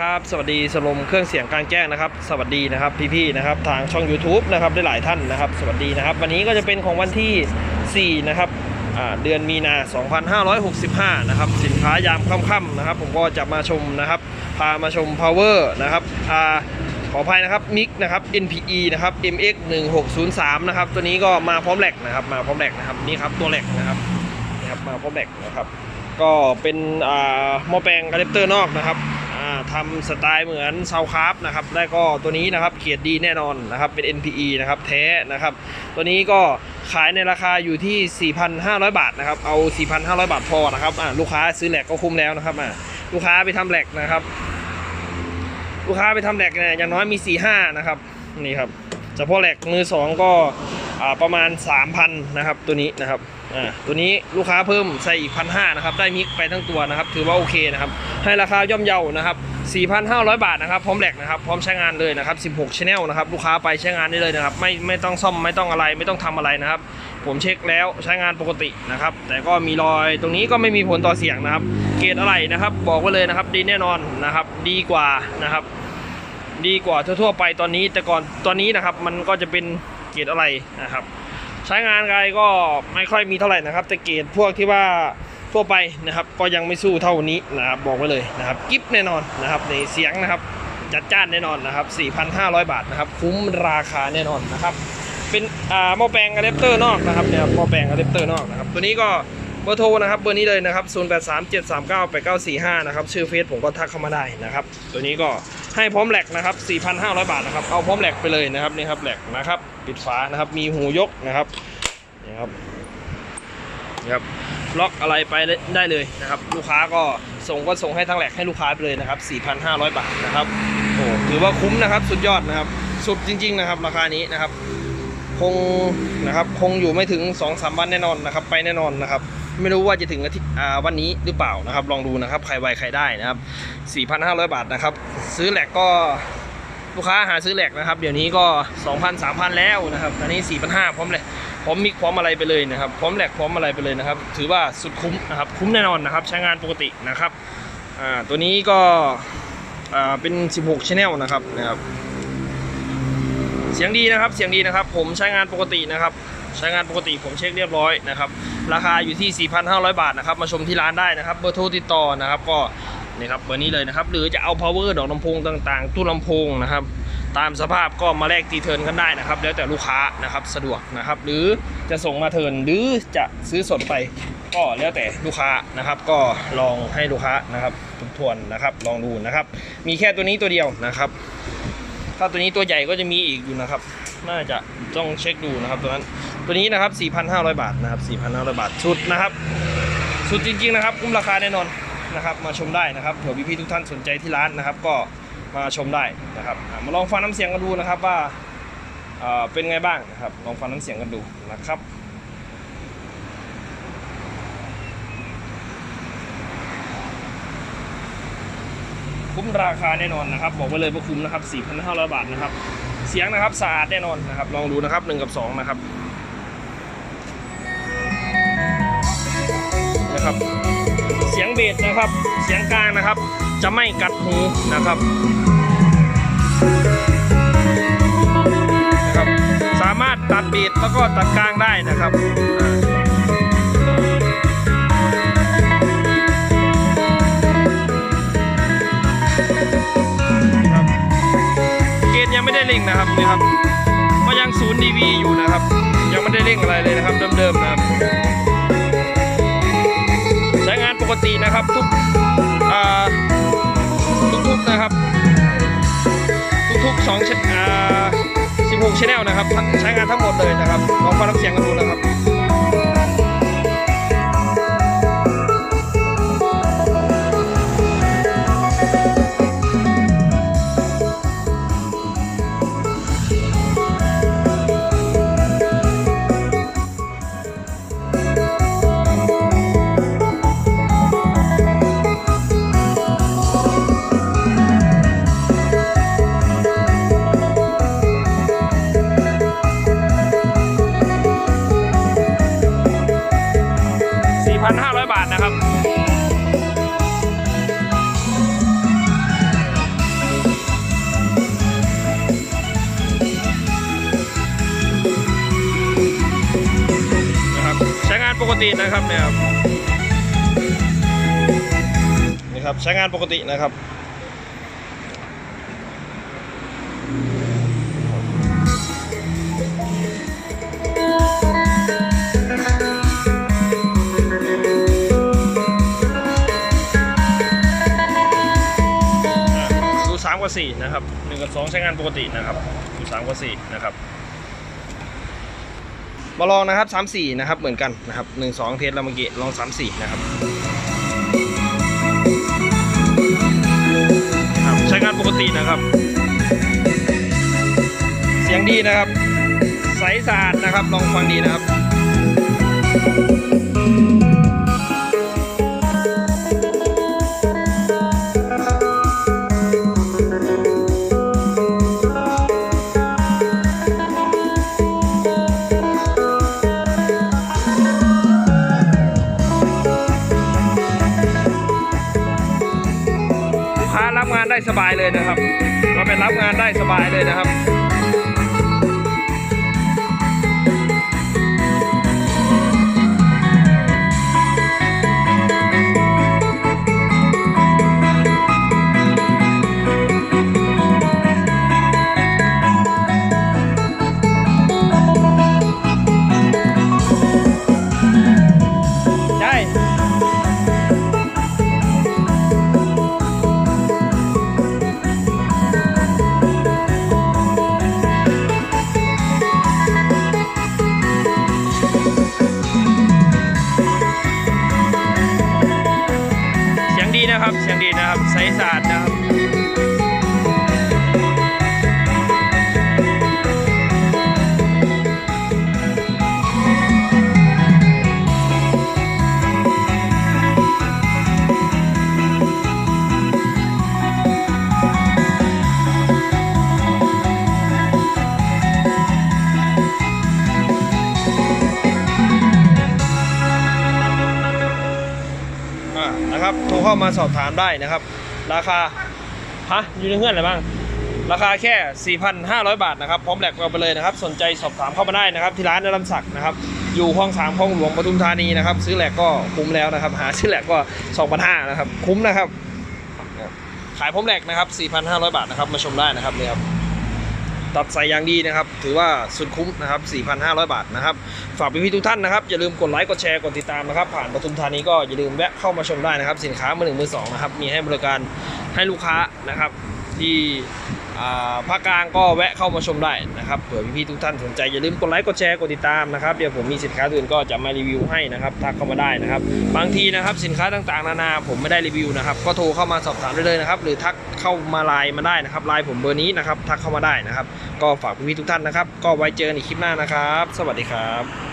ครับสวัสดีสลมเครื่องเสียงกลางแจ้งนะครับ สวัสดีนะครับพี่ๆนะครับทางช่อง YouTube นะครับได้หลายท่านนะครับ สวัสดีนะครับ วันนี้ก็จะเป็นของวันที่4นะครับเดือนมีนา 2565 นะครับ สินค้ายามค่ำๆนะครับ ผมก็จะมาชมนะครับ พามาชม power นะครับอขออภัยนะครับมิกนะครับ NPE นะครับ MX 1603นะครับตัวนี้ก็มาพร้อมแหลกนะครับมาพร้อมแหลกนะครับนี่ครับตัวแหลกนะครับนี่ครับมาพร้อมแหลกนะครับ ก็เป็นอ่าหม้อแปลงอะแดปเตอร์นอกนะครับ ทำสไตล์เหมือนซาวคราฟนะครับแล้ก็ตัวนี้นะครับเกียรติดีแน่นอนนะครับเป็น NPE นะครับแท้นะครับ ตัวนี้ก็ขายในราคาอยู่ที่ 4,500 บาทนะครับเอา 4,500 บาทพอนะครับอ่าลูกค้าซื้อแหลกก็คุ้มแล้วนะครับอ่าลูกค้าไปทำแหลกนะครับ ลูกค้าไปทำแหลกเนี่ยอย่างน้อยมี 4-5 นะครับนี่ครับเฉพาะแหลกมือสองก็อ่าประมาณ 3,000นะครับตัวนี้นะครับ อ่าตัวนี้ลูกค้าเพิ่มใส่อีกพันห้านะครับ ได้มิกไปทั้งตัวนะครับ ถือว่าโอเคนะครับ ให้ราคาย่อมเยานะครับ 4,500 บาทนะครับ พร้อมแหลกนะครับ พร้อมใช้งานเลยนะครับ 16 Channel นะครับ ลูกค้าไปใช้งานได้เลยนะครับ ไม่ไม่ต้องซ่อมไม่ต้องอะไรไม่ต้องทำอะไรนะครับ ผมเช็คแล้วใช้งานปกตินะครับ แต่ก็มีรอยตรงนี้ก็ไม่มีผลต่อเสียงนะครับ เกรดอะไรนะครับ บอกไว้เลยนะครับ ดีแน่นอนนะครับ ดีกว่านะครับ ดีกว่าทั่วๆไปตอนนี้ แต่ก่อนตอนนี้นะครับ มันก็จะเป็นเกรดอะไรนะครับ ใช้งานอะไรก็ไม่ค่อยมีเท่าไหร่นะครับ แต่เกรดพวกที่ว่าทั่วไปนะครับ ก็ยังไม่สู้เท่านี้นะครับบอกไว้เลยนะครับกิฟแน่นอนนะครับในเสียงนะครับจัดจ้านแน่นอนนะครับ 4,500 บาทนะครับ คุ้มราคาแน่นอนนะครับ เป็นอ่าหม้อแปลงอะแดปเตอร์นอกนะครับเนี่ยหม้อแปลงอะแดปเตอร์นอกนะครับ ตัวนี้ก็เบอร์โทรนะครับเบอร์นี้เลยนะครับ 0837398945 นะครับ ชื่อเฟซผมก็ทักเข้ามาได้นะครับ ตัวนี้ก็ ให้พร้อมแหลกนะครับ 4,500 บาทนะครับ เอาพร้อมแหลกไปเลยนะครับนี่ครับแหลกนะครับ ปิดฝานะครับ มีหูยกนะครับนี่ครับนี่ครับล็อกอะไรไปได้เลยนะครับ ลูกค้าก็ส่งก็ส่งให้ทั้งแหลกให้ลูกค้าไปเลยนะครับ 4,500 บาทนะครับโอ้ถือว่าคุ้มนะครับ สุดยอดนะครับ สุดจริง ๆ นะครับ ราคานี้นะครับ คงนะครับ คงอยู่ไม่ถึง2อสวันแน่นอนนะครับ ไปแน่นอนนะครับ ไม่รู้ว่าจะถึงอาทิตย์วันนี้หรือเปล่านะครับ ลองดูนะครับใครไวใครได้นะครับ 4,500 บาทนะครับ ซื้อแหลกก็ลูกค้าหาซื้อแหลกนะครับ เดี๋ยวนี้ก็ 2,000 3,000 แล้วนะครับอันนี้ 4,500พร้อมเลยพร้อมมิกพร้อมอะไรไปเลยนะครับ พร้อมแหลกพร้อมอะไรไปเลยนะครับ ถือว่าสุดคุ้มนะครับ คุ้มแน่นอนนะครับ ใช้งานปกตินะครับตัวนี้ก็เป็น 16 Channel นะครับนะครับ เสียงดีนะครับ เสียงดีนะครับ ผมใช้งานปกตินะครับ ใช้งานปกติผมเช็คเรียบร้อยนะครับ ราคาอยู่ที่ 4,500 บาทนะครับ มาชมที่ร้านได้นะครับ เบอร์โทรติดต่อนะครับ ก็นี่ครับเบอร์นี้เลยนะครับ หรือจะเอา power ดอกลำโพงต่างๆ ตู้ลำโพงนะครับ ตามสภาพก็มาแลกตีเทิร์นกันได้นะครับ แล้วแต่ลูกค้านะครับสะดวกนะครับ หรือจะส่งมาเทิร์นหรือจะซื้อสดไป ก็แล้วแต่ลูกค้านะครับ ก็ลองให้ลูกค้านะครับทบทวนนะครับ ลองดูนะครับ มีแค่ตัวนี้ตัวเดียวนะครับ ถ้าตัวนี้ตัวใหญ่ก็จะมีอีกอยู่นะครับ น่าจะต้องเช็คดูนะครับตัวนั้น ตัวนี้นะครับ 4,500 บาทนะครับ 4,500 บาทสุดนะครับสุดจริง ๆ นะครับคุ้มราคาแน่นอนนะครับมาชมได้นะครับเผื่อพี่ๆทุกท่านสนใจที่ร้านนะครับ ก็มาชมได้นะครับมาลองฟังน้ำเสียงกันดูนะครับว่าเอ่อเป็นไงบ้างนะครับ ลองฟังน้ำเสียงกันดูนะครับคุ้มราคาแน่นอนนะครับ บอกไว้เลยว่าคุ้มนะครับ4,500 บาทนะครับ เสียงนะครับสะอาดแน่นอนนะครับ ลองดูนะครับ1กับ2นะครับ สนะครับ เสียงกลางนะครับ จะไม่กัดหูนะครับนะครับ สามารถตัดเบสแล้วก็ตัดกลางได้นะครับอ่าครับเกณฑ์ยังไม่ได้เร่งนะครับนี่ครับก็ยังศูนย์ดีวีอยู่นะครับ ยังไม่ได้เร่งอะไรเลยนะครับเดิมๆนะครับ ตินะครับทุกทุกทุกๆนะครับ ทุกๆสองชอ่าสิบหกชแนลนะครับ ใช้งานทั้งหมดเลยนะครับลองฟังน้ำเสียงกันดูนะครับ ตินะครับเนี่ยครับนี่ครับใช้งานปกตินะครับดูสามกับสี่นะครับหนึ่งกับสองใช้งานปกตินะครับดูสามกับสี่นะครับ มาลองนะครับสามสี่นะครับ เหมือนกันนะครับหนึ่งสองเทสแล้วเมื่อกี้ลองสามสี่นะครับครับ ใช้งานปกตินะครับ เสียงดีนะครับ ใสสะอาดนะครับ ลองฟังดีนะครับ ได้สบายเลยนะครับ มาเป็นรับงานได้สบายเลยนะครับ เข้ามาสอบถามได้นะครับ ราคาฮะอยู่ในเงื่อนอะไรบ้าง ราคาแค่ 4,500 บาทนะครับ พร้อมแหลกเอาไปเลยนะครับ สนใจสอบถามเข้ามาได้นะครับ ที่ร้านนรัมศักดิ์นะครับ อยู่ห้องสามห้องหลวงปทุมธานีนะครับ ซื้อแหลกก็คุ้มแล้วนะครับ หาซื้อแหลกก็2,500นะครับ คุ้มนะครับ ขายพร้อมแหลกนะครับ 4,500 บาทนะครับ มาชมได้นะครับเนี่ยครับ ตัดใส่อย่างดีนะครับ ถือว่าสุดคุ้มนะครับ 4,500 บาทนะครับ ฝากพี่ๆทุกท่านนะครับ อย่าลืมกดไลค์ กดแชร์ กดติดตามนะครับ ผ่านปทุมธานีก็อย่าลืมแวะเข้ามาชมได้นะครับ สินค้ามือหนึ่งมือสองนะครับ มีให้บริการให้ลูกค้านะครับ ที่ภาคกลางก็แวะเข้ามาชมได้นะครับ เผื่อพี่ๆทุกท่านสนใจ อย่าลืมกดไลค์ กดแชร์ กดติดตามนะครับ เดี๋ยวผมมีสินค้าอื่นก็จะมารีวิวให้นะครับ ทักเข้ามาได้นะครับ บางทีนะครับสินค้าต่างๆ นานาผมไม่ได้รีวิวนะครับ ก็โทรเข้ามาสอบถามได้เลยนะครับ หรือทักเข้ามาไลน์มาได้นะครับ ไลน์ผมเบอร์นี้นะครับ ทักเข้ามาได้นะครับ ก็ฝากพี่ๆทุกท่านนะครับ ก็ไว้เจอกันอีกคลิปหน้านะครับ สวัสดีครับ